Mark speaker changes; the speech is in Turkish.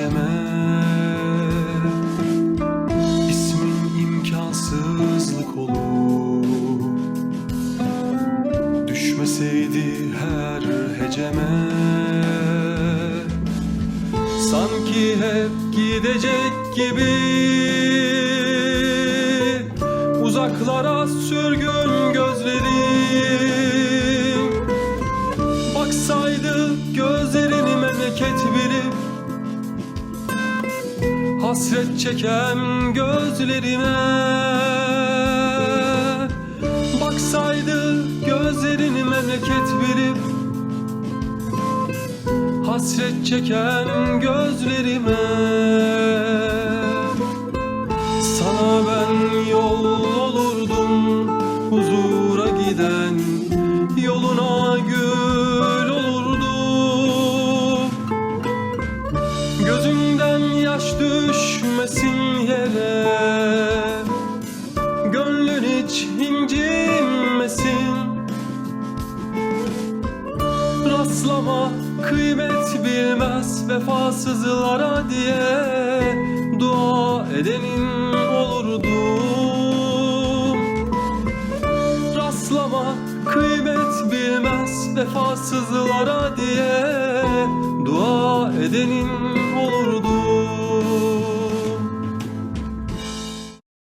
Speaker 1: geceme İsmin imkansızlık olur. Düşmeseydi her heceme. Sanki hep gidecek gibi. Uzaklara sürgün gözlerim. Baksaydı gözlerini memleket bir Hasret çeken gözlerime. Baksaydı gözlerini memleket bilip Hasret çeken gözlerime düşmesin yere. Gönlün hiç incinmesin. Rastlama kıymet bilmez vefasızlara diye Dua edenin olurdum Rastlama kıymet bilmez vefasızlara diye Dua edenin